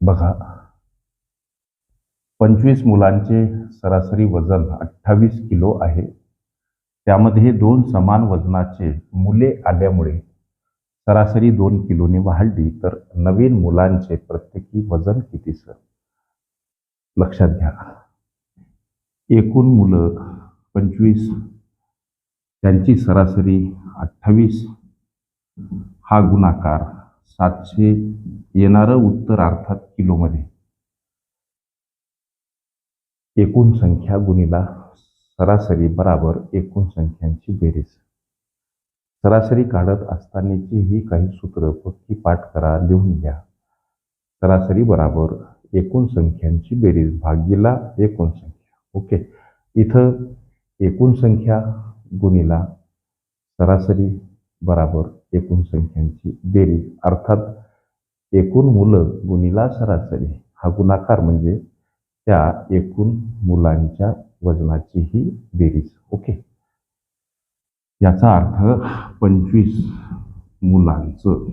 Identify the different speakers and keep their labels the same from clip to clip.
Speaker 1: बघा. पंचवीस मुलांचे सरासरी वजन अठ्ठावीस किलो आहे. त्यामध्ये दोन समान वजनाचे मुले आल्यामुळे सरासरी दोन किलोने वाढली. तर नवीन मुलांचे प्रत्येकी वजन किती सर? लक्षात घ्या. एकूण मुलं पंचवीस त्यांची सरासरी अठ्ठावीस. हा गुणाकार सातशे येणारं उत्तर अर्थात किलोमध्ये. एकूण संख्या गुणिला सरासरी बराबर एकूण संख्यांची बेरीज. सरासरी काढत असतानाची ही काही सूत्र पक्की पाठ करा लिहून घ्या. सरासरी बराबर एकूण संख्यांची बेरीज भागीला एकूण संख्या. ओके. इथं एकूण संख्या गुणिला सरासरी बराबर एकूण संख्यांची बेरीज. अर्थात एकूण मुलं गुणिला सरासरी. हा गुणाकार म्हणजे त्या एकूण मुलांच्या वजनाची ही बेरीज. ओके? याचा अर्थ पंचवीस मुलांचं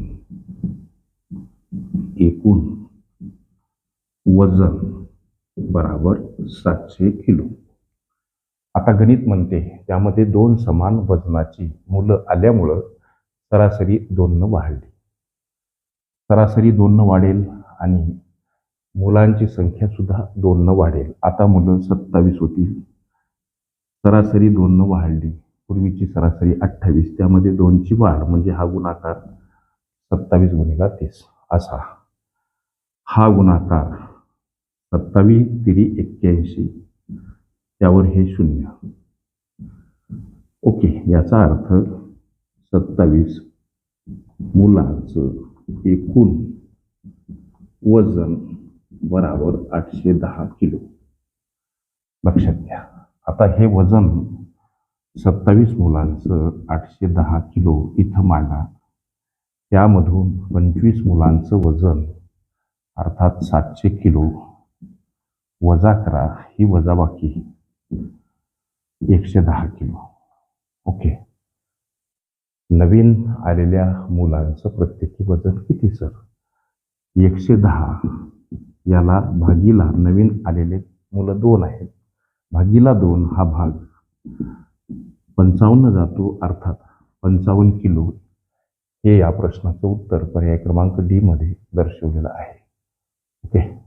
Speaker 1: एकूण वजन बराबर सातशे किलो. आता गणित म्हणते त्यामध्ये दोन समान वजनाची मुलं आल्यामुळं सरासरी दोननं वाढली. सरासरी दोननं वाढेल आणि मुलांची संख्या सुद्धा दोननं वाढेल. आता मुलं सत्तावीस होतील. सरासरी दोननं वाढली. पूर्वीची सरासरी अठ्ठावीस. त्यामध्ये दोनची वाढ म्हणजे हा गुणाकार सत्तावीस गुणिला तीस असा. हा गुणाकार सत्तावीस तिरी एक्क्याऐंशी. त्यावर हे शून्य. ओके याचा अर्थ सत्तावीस मुलांचं एकूण वजन बराबर आठशे दहा किलो. लक्षात घ्या. आता हे वजन सत्तावीस मुलांचं आठशे दहा किलो इथं मांडा. त्यामधून पंचवीस मुलांचं वजन अर्थात सातशे किलो. वजा करा. ही वजाबाकी एकशे दहा किलो. ओके. नवीन आलेल्या मुलांचं प्रत्येकी वजन किती सर? एकशे दहा. याला भागीला नवीन आलेले मुलं दोन आहेत. भागीला दोन हा भाग पंचावन्न जातो अर्थात पंचावन्न किलो. हे या प्रश्नाचं उत्तर पर्याय क्रमांक डी मध्ये दर्शवलेलं आहे. ओके?